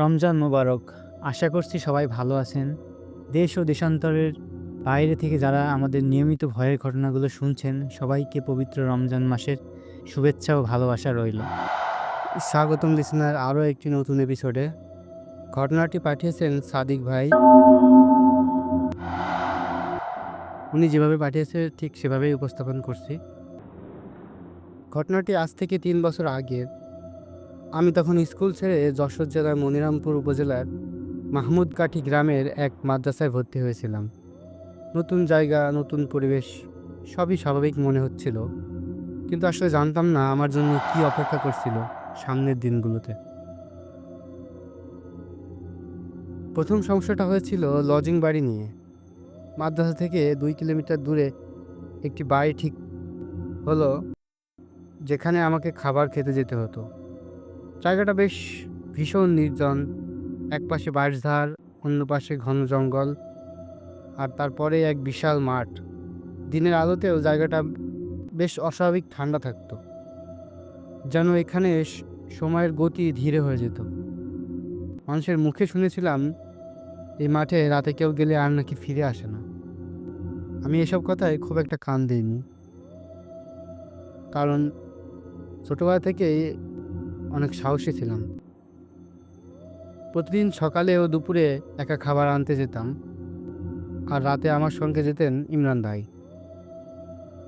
রমজান মোবারক। আশা করছি সবাই ভালো আছেন। দেশ ও দেশান্তরের বাইরে থেকে যারা আমাদের নিয়মিত ভয়ের ঘটনাগুলো শুনছেন, সবাইকে পবিত্র রমজান মাসের শুভেচ্ছা ও ভালোবাসা রইল। স্বাগতম লিসনার আরও একটি নতুন এপিসোডে ঘটনাটি পাঠিয়েছেন সাদিক ভাই। উনি যেভাবে পাঠিয়েছে, ঠিক সেভাবেই উপস্থাপন করছি। ঘটনাটি আজ থেকে তিন বছর আগের আমি তখন স্কুল ছেড়ে যশোর জেলার মনিরামপুর উপজেলার মাহমুদকাঠি গ্রামের এক মাদ্রাসায় ভর্তি হয়েছিলাম। নতুন জায়গা, নতুন পরিবেশ, সবই স্বাভাবিক মনে হচ্ছিল। কিন্তু আসলে জানতাম না আমার জন্য কি অপেক্ষা করছিল সামনের দিনগুলোতে। প্রথম সমস্যাটা হয়েছিল লজিং বাড়ি নিয়ে। মাদ্রাসা থেকে দুই কিলোমিটার দূরে একটি বাড়ি ঠিক হলো, যেখানে আমাকে খাবার খেতে যেতে হতো। জায়গাটা বেশ ভীষণ নির্জন। এক পাশে বাঁশঝাড়, অন্য পাশে ঘন জঙ্গল, আর তারপরে এক বিশাল মাঠ। দিনের আলোতেও জায়গাটা বেশ অস্বাভাবিক ঠান্ডা থাকত, যেন এখানে সময়ের গতি ধীরে হয়ে যেত। মানুষের মুখে শুনেছিলাম এই মাঠে রাতে কেউ গেলে আর নাকি ফিরে আসে না। আমি এসব কথায় খুব একটা কান দিইনি। কারণ ছোটোবেলা থেকেই অনেক সাহসী ছিলাম। প্রতিদিন সকালে ও দুপুরে একা খাবার আনতে যেতাম। আর রাতে আমার সঙ্গে যেতেন ইমরান ভাই।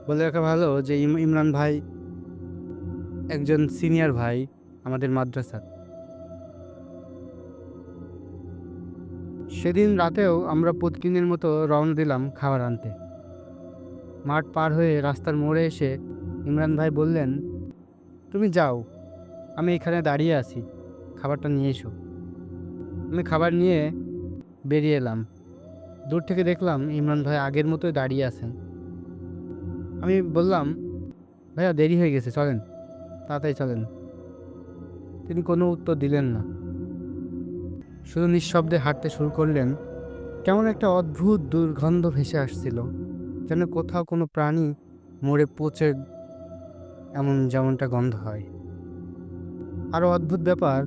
বলে রাখা ভালো যে, ইম- ইমরান ভাই একজন সিনিয়র ভাই আমাদের মাদ্রাসার। সেদিন রাতেও আমরা প্রতিদিনের মতো রওনা দিলাম খাবার আনতে। মাঠ পার হয়ে রাস্তার মোড়ে এসে ইমরান ভাই বললেন, তুমি যাও। আমি এখানে দাঁড়িয়ে আছি। খাবারটা নিয়ে এসো। আমি খাবার নিয়ে বেরিয়ে এলাম। দূর থেকে দেখলাম ইমরান ভাই আগের মতোই দাঁড়িয়ে আছেন। আমি বললাম, ভাইয়া, দেরি হয়ে গেছে, চলেন। তাড়াতাড়ি চলেন। তিনি কোনো উত্তর দিলেন না। শুধু নিঃশব্দে হাঁটতে শুরু করলেন। কেমন একটা অদ্ভুত দুর্গন্ধ ভেসে আসছিল, যেন কোথাও কোনো প্রাণী মরে পচে এমন যেমনটা গন্ধ হয়। আরও অদ্ভুত ব্যাপার,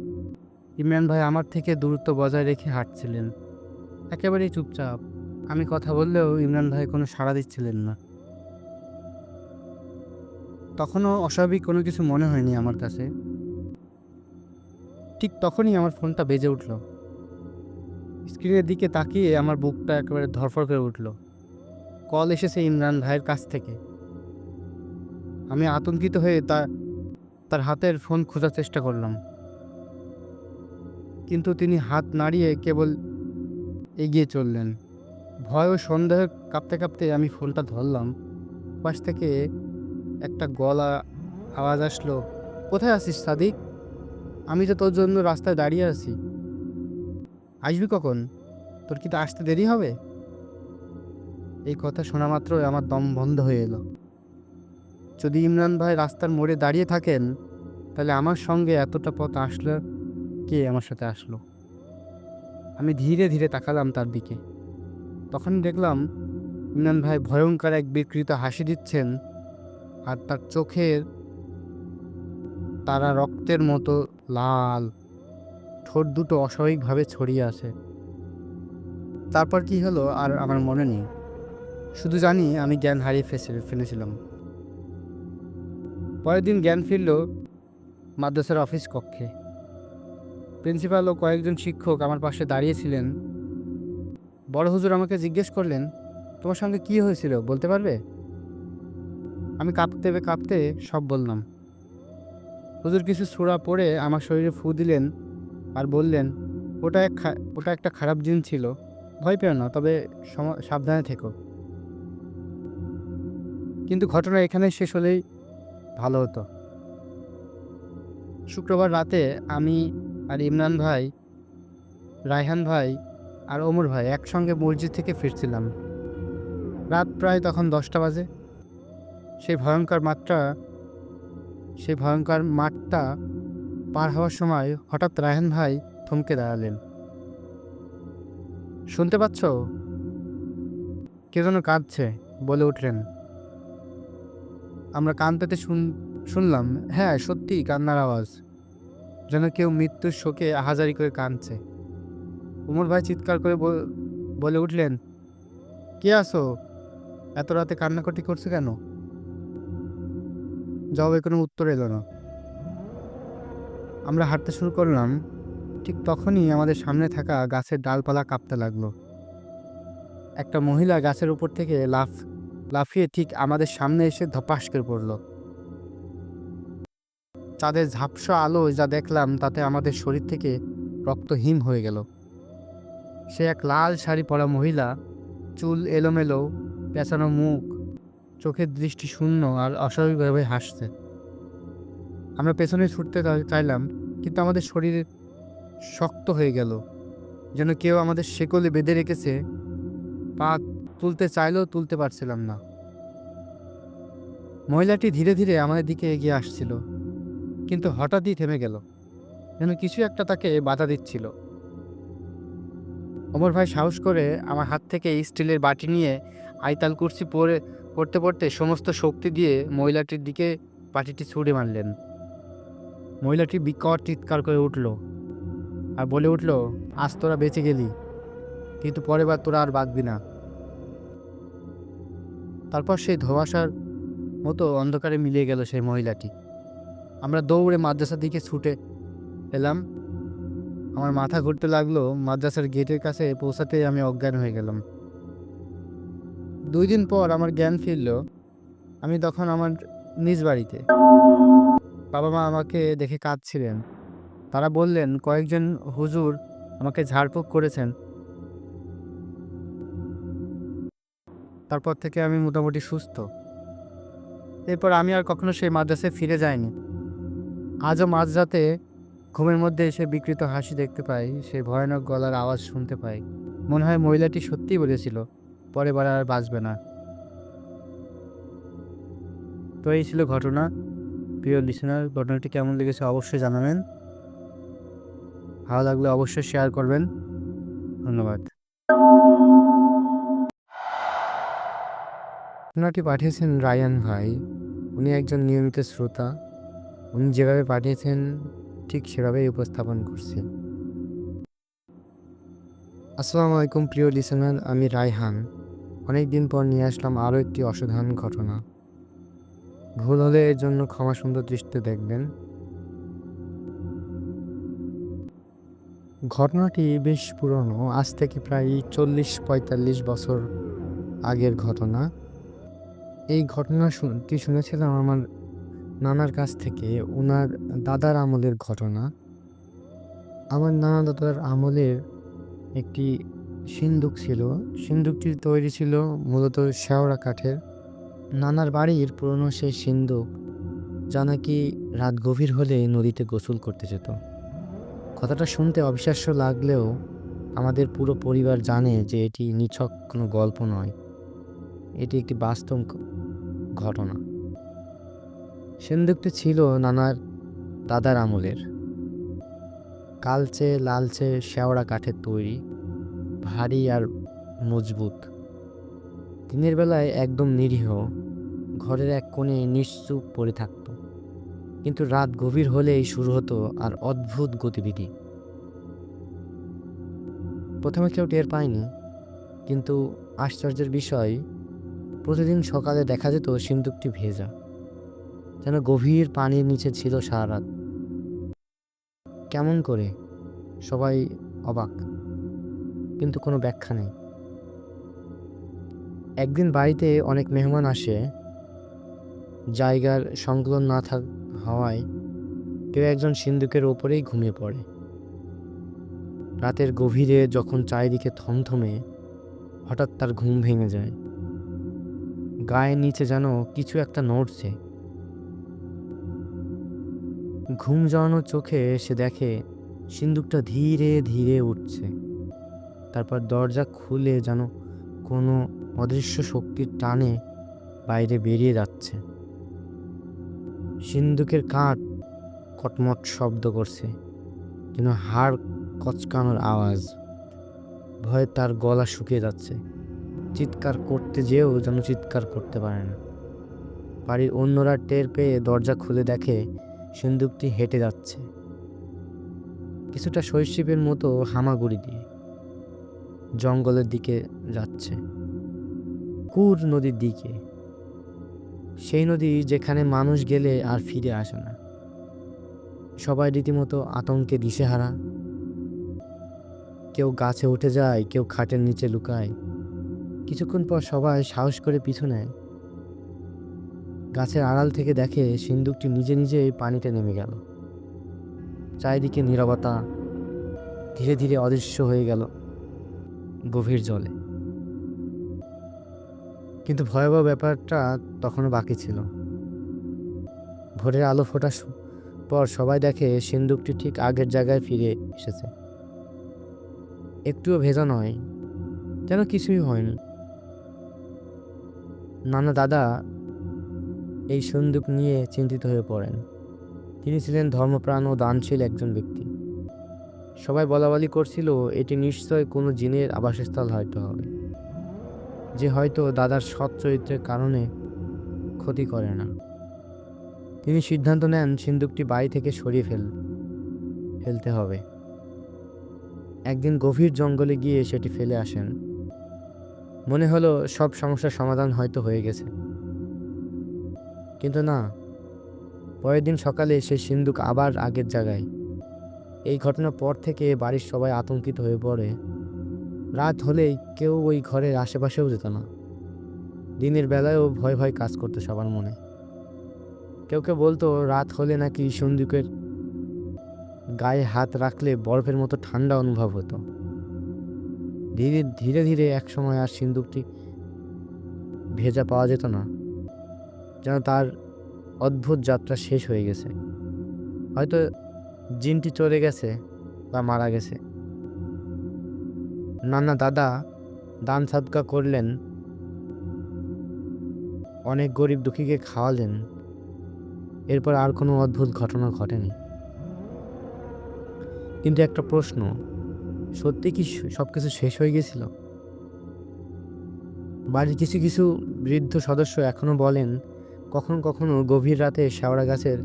ইমরান ভাই আমার থেকে দূরত্ব বজায় রেখে হাঁটছিলেন। একেবারেই চুপচাপ। আমি কথা বললেও ইমরান ভাই কোনো সাড়া দিচ্ছিলেন না। তখনও অস্বাভাবিক কোনো কিছু মনে হয়নি আমার কাছে। ঠিক তখনই আমার ফোনটা বেজে উঠল। স্ক্রিনের দিকে তাকিয়ে আমার বুকটা একেবারে ধরফর করে উঠল। কল এসেছে ইমরান ভাইয়ের কাছ থেকে। আমি আতঙ্কিত হয়ে তা তার হাতের ফোন খোঁজার চেষ্টা করলাম। কিন্তু তিনি হাত নাড়িয়ে কেবল এগিয়ে চললেন। ভয় ও সন্দেহ কাঁপতে কাঁপতে আমি ফোনটা ধরলাম। পাশ থেকে একটা গলা আওয়াজ আসলো, কোথায় আছিস সাদিক? আমি তো তোর জন্য রাস্তায় দাঁড়িয়ে আছি। আসবি কখন? তোর কি তো আসতে দেরি হবে? এই কথা শোনা মাত্রই আমার দম বন্ধ হয়ে এলো। যদি ইমরান ভাই রাস্তার মোড়ে দাঁড়িয়ে থাকেন, তাহলে আমার সঙ্গে এতটা পথ আসলো কে আমার সাথে আসলো? আমি ধীরে ধীরে তাকালাম তার দিকে। তখন দেখলাম ইমরান ভাই ভয়ঙ্কর এক বিকৃত হাসি দিচ্ছেন আর তার চোখের তারা রক্তের মতো লাল, ঠোঁট দুটো অস্বাভাবিকভাবে ছড়িয়ে আছে। তারপর কি হলো আর আমার মনে নেই। শুধু জানি আমি জ্ঞান হারিয়ে ফেসে, ফেলেছিলাম। পরের দিন জ্ঞান ফিরল মাদ্রাসার অফিস কক্ষে। প্রিন্সিপাল ও কয়েকজন শিক্ষক আমার পাশে দাঁড়িয়েছিলেন। বড় হুজুর আমাকে জিজ্ঞেস করলেন, তোমার সঙ্গে কি হয়েছিল, বলতে পারবে? আমি কাঁপতে কাঁপতে সব বললাম। হুজুর কিছু ছোড়া পড়ে আমার শরীরে ফু দিলেন আর বললেন, ওটা এক ওটা একটা খারাপ জিন ছিল। ভয় পেও না, তবে সাবধানে থেকো। কিন্তু ঘটনা এখানে শেষ হলেই ভালো হতো। শুক্রবার রাতে আমি আর ইমরান ভাই, রায়হান ভাই আর ওমর ভাই একসঙ্গে মসজিদ থেকে ফিরছিলাম। রাত প্রায় তখন দশটা বাজে। সেই ভয়ঙ্কর মাত্রা, সেই ভয়ঙ্কর মাঠটা পার হওয়ার সময় হঠাৎ রায়হান ভাই থমকে দাঁড়ালেন। শুনতে পাচ্ছ? কে যেন কাঁদছে, বলে উঠলেন। আমরা কান পেতে শুন, শুনলাম হ্যাঁ সত্যি কান্নার আওয়াজ। যেন কেউ মৃত্যুর শোকে আহাজারি করে কাঁদছে। উমর ভাই চিৎকার করে বলে উঠলেন, কে আসো এত রাতে কান্নাকাটি করছে কেন? জবাবে কোনো উত্তর এলো না। আমরা হাঁটতে শুরু করলাম। ঠিক তখনই আমাদের সামনে থাকা গাছের ডালপালা কাঁপতে লাগল। একটা মহিলা গাছের উপর থেকে লাফ লাফিয়ে ঠিক আমাদের সামনে এসে ধপাস করে পড়ল। চাঁদের ঝাপসা আলো যা দেখলাম তাতে আমাদের শরীর থেকে রক্ত হিম হয়ে গেল। সে এক লাল শাড়ি পরা মহিলা, চুল এলোমেলো, পেঁচানো মুখ, চোখের দৃষ্টি শূন্য আর অস্বাভাবিকভাবে হাসছে। আমরা পেছনে ছুটতে চাইলাম, কিন্তু আমাদের শরীর শক্ত হয়ে গেল, যেন কেউ আমাদের শেকলে বেঁধে রেখেছে। পা তুলতে চাইলেও তুলতে পারছিলাম না। মহিলাটি ধীরে ধীরে আমাদের দিকে এগিয়ে আসছিল, কিন্তু হঠাৎই থেমে গেল, যেন কিছু একটা তাকে বাধা দিচ্ছিল। অমর ভাই সাহস করে আমার হাত থেকে স্টিলের বাটি নিয়ে আইতাল কুর্সি পরে পড়তে পড়তে সমস্ত শক্তি দিয়ে মহিলাটির দিকে বাটিটি ছুঁড়ে মারলেন। মহিলাটি বিকট চিৎকার করে উঠল আর বলে উঠল, আজ তোরা বেঁচে গেলি, কিন্তু পরের বার তোরা আর বাঁচবি না। তারপর সেই ধোঁয়াশার মতো অন্ধকারে মিলিয়ে গেল সেই মহিলাটি। আমরা দৌড়ে মাদ্রাসার দিকে ছুটে এলাম। আমার মাথা ঘুরতে লাগল, মাদ্রাসার গেটের কাছে পৌঁছাতে আমি অজ্ঞান হয়ে গেলাম। দুই দিন পর আমার জ্ঞান ফিরল। আমি তখন আমার নিজ বাড়িতে। বাবা মা আমাকে দেখে কাঁদছিলেন। তারা বললেন, কয়েকজন হুজুর আমাকে ঝাড়ফুঁক করেছেন। তারপর থেকে আমি মোটামুটি সুস্থ। এরপর আমি আর কখনো সেই মাদ্রাসায় ফিরে যাইনি। আজও মাঝরাতে ঘুমের মধ্যে এসে বিকৃত হাসি দেখতে পাই, সেই ভয়ানক গলার আওয়াজ শুনতে পাই। মনে হয় মহিলাটি সত্যিই বলেছিল, পরে বার আর বাঁচবে না। তো এই ছিল ঘটনা। প্রিয় লিসেনার ঘটনাটি কেমন লেগেছে অবশ্যই জানাবেন। ভালো লাগলে অবশ্যই শেয়ার করবেন। ধন্যবাদ। ঘটনাটি পাঠিয়েছেন রায়ান ভাই। উনি একজন নিয়মিত শ্রোতা। উনি যেভাবে পাঠিয়েছেন, ঠিক সেভাবেই উপস্থাপন করছে আসসালামু আলাইকুম, প্রিয় লিসেনার আমি রায়হান। অনেক দিন পর নিয়ে আসলাম আরও একটি অসাধারণ ঘটনা। ভুল হলে এর জন্য ক্ষমা সুন্দর দৃষ্টিতে দেখবেন। ঘটনাটি বেশ পুরনো, আজ থেকে প্রায় চল্লিশ পঁয়তাল্লিশ বছর আগের ঘটনা। এই ঘটনাটি শুনেছিলাম আমার নানার কাছ থেকে? ওনার দাদার আমলের ঘটনা। আমার নানা দাদার আমলের একটি সিন্দুক ছিল। সিন্দুকটি তৈরি ছিল মূলত শেওড়া কাঠের। নানার বাড়ির পুরনো সেই সিন্দুক যা নাকি রাত গভীর হলে নদীতে গোসল করতে যেত। কথাটা শুনতে অবিশ্বাস্য লাগলেও আমাদের পুরো পরিবার জানে যে এটি নিছক কোনো গল্প নয়। এটি একটি বাস্তব ঘটনা। সিন্দুকটি ছিল নানার দাদার আমলের। কালচে লালচে শেওড়া কাঠের তৈরি, ভারী আর মজবুত। দিনের বেলায় একদম নিরীহ, ঘরের এক কোণে নিশ্চুপ পড়ে থাকত। কিন্তু রাত গভীর হলেই শুরু হতো আর অদ্ভুত গতিবিধি। প্রথমে কেউ টের পায়নি, কিন্তু আশ্চর্যের বিষয় প্রতিদিন সকালে দেখা যেত সিন্দুকটি ভেজা, যেন গভীর পানির নিচে ছিল সারা রাত কেমন করে? সবাই অবাক, কিন্তু কোনো ব্যাখ্যা নেই। একদিন বাড়িতে অনেক মেহমান আসে, জায়গার সংকলন না থাক হওয়ায় কেউ একজন সিন্দুকের ওপরেই ঘুমিয়ে পড়ে। রাতের গভীরে যখন চারিদিকে থমথমে, হঠাৎ তার ঘুম ভেঙে যায়। গায়ের নিচে যেন কিছু একটা নড়ছে। ঘুম জড়ানো চোখে সে দেখে সিন্দুকটা ধীরে ধীরে উঠছে। তারপর দরজা খুলে যেন কোনো অদৃশ্য শক্তির টানে বাইরে বেরিয়ে যাচ্ছে। সিন্দুকের কাঠ কটমট শব্দ করছে, যেন হাড় কচকানোর আওয়াজ। ভয়ে তার গলা শুকিয়ে যাচ্ছে। চিৎকার করতে যেও যেন চিৎকার করতে পারে না। বাড়ির অন্যরা টের পেয়ে দরজা খুলে দেখে সিন্দুকটি হেঁটে যাচ্ছে। কিছুটা শৈশবের মতো হামাগুড়ি দিয়ে জঙ্গলের দিকে যাচ্ছে। কুর নদীর দিকে। সেই নদী যেখানে মানুষ গেলে আর ফিরে আসে না। সবাই রীতিমতো আতঙ্কে দিশেহারা। কেউ গাছে উঠে যায়, কেউ খাটের নিচে লুকায়। কিছুক্ষণ পর সবাই সাহস করে পিছু নেয়। গাছের আড়াল থেকে দেখে সিন্দুকটি নিজে নিজেই পানিতে নেমে গেল। চারিদিকে নীরবতা ধীরে ধীরে অদৃশ্য হয়ে গেল গভীর জলে। কিন্তু ভয়াবহ ব্যাপারটা তখনও বাকি ছিল। ভোরের আলো ফোটার পর সবাই দেখে সিন্দুকটি ঠিক আগের জায়গায় ফিরে এসেছে। একটুও ভেজা নয়, যেন কিছুই হয়নি। নানা দাদা এই সিন্দুক নিয়ে চিন্তিত হয়ে পড়েন। তিনি ছিলেন ধর্মপ্রাণ ও দানশীল একজন ব্যক্তি। সবাই বলাবলি করছিল, এটি নিশ্চয় কোনো জিনের আবাসস্থল হয়তো হবে। যে হয়তো দাদার সৎ চরিত্রের কারণে ক্ষতি করে না। তিনি সিদ্ধান্ত নেন, সিন্দুকটি বাড়ি থেকে সরিয়ে ফেল, ফেলতে হবে। একদিন গভীর জঙ্গলে গিয়ে সেটি ফেলে আসেন। মনে হলো সব সমস্যার সমাধান হয়তো হয়ে গেছে। কিন্তু না, পরের দিন সকালে সেই সিন্দুক আবার আগের জায়গায়। এই ঘটনার পর থেকে বাড়ির সবাই আতঙ্কিত হয়ে পড়ে। রাত হলেই কেউ ওই ঘরের আশেপাশেও যেত না। দিনের বেলায়ও ভয় ভয় কাজ করতো সবার মনে। কেউ কেউ বলতো রাত হলে নাকি সিন্দুকের গায়ে হাত রাখলে বরফের মতো ঠান্ডা অনুভব হতো। ধীরে ধীরে ধীরে এক সময় আর সিন্দুকটি ভেজা পাওয়া যেত না, যেন তার অদ্ভুত যাত্রা শেষ হয়ে গেছে। হয়তো জিনটি চলে গেছে বা মারা গেছে। নানা দাদা দান সাদকা করলেন, অনেক গরিব দুঃখীকে খাওয়ালেন, এরপর আর কোনো অদ্ভুত ঘটনা ঘটেনি। কিন্তু একটা প্রশ্ন সত্যি কি সব কিছু শেষ হয়ে গেছিল বাড়ির কিছু কিছু বৃদ্ধ সদস্য এখনও বলেন, কখনো কখনো গভীর রাতে শেওড়া গাছের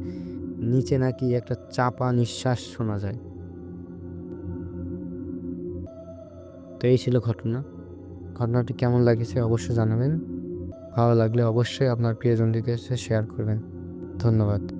নিচে নাকি একটা চাপা নিঃশ্বাস শোনা যায়। তো এই ছিল ঘটনা। ঘটনাটি কেমন লাগেছে অবশ্যই জানাবেন। ভালো লাগলে অবশ্যই আপনার প্রিয়জনদের কাছে শেয়ার করবেন। ধন্যবাদ।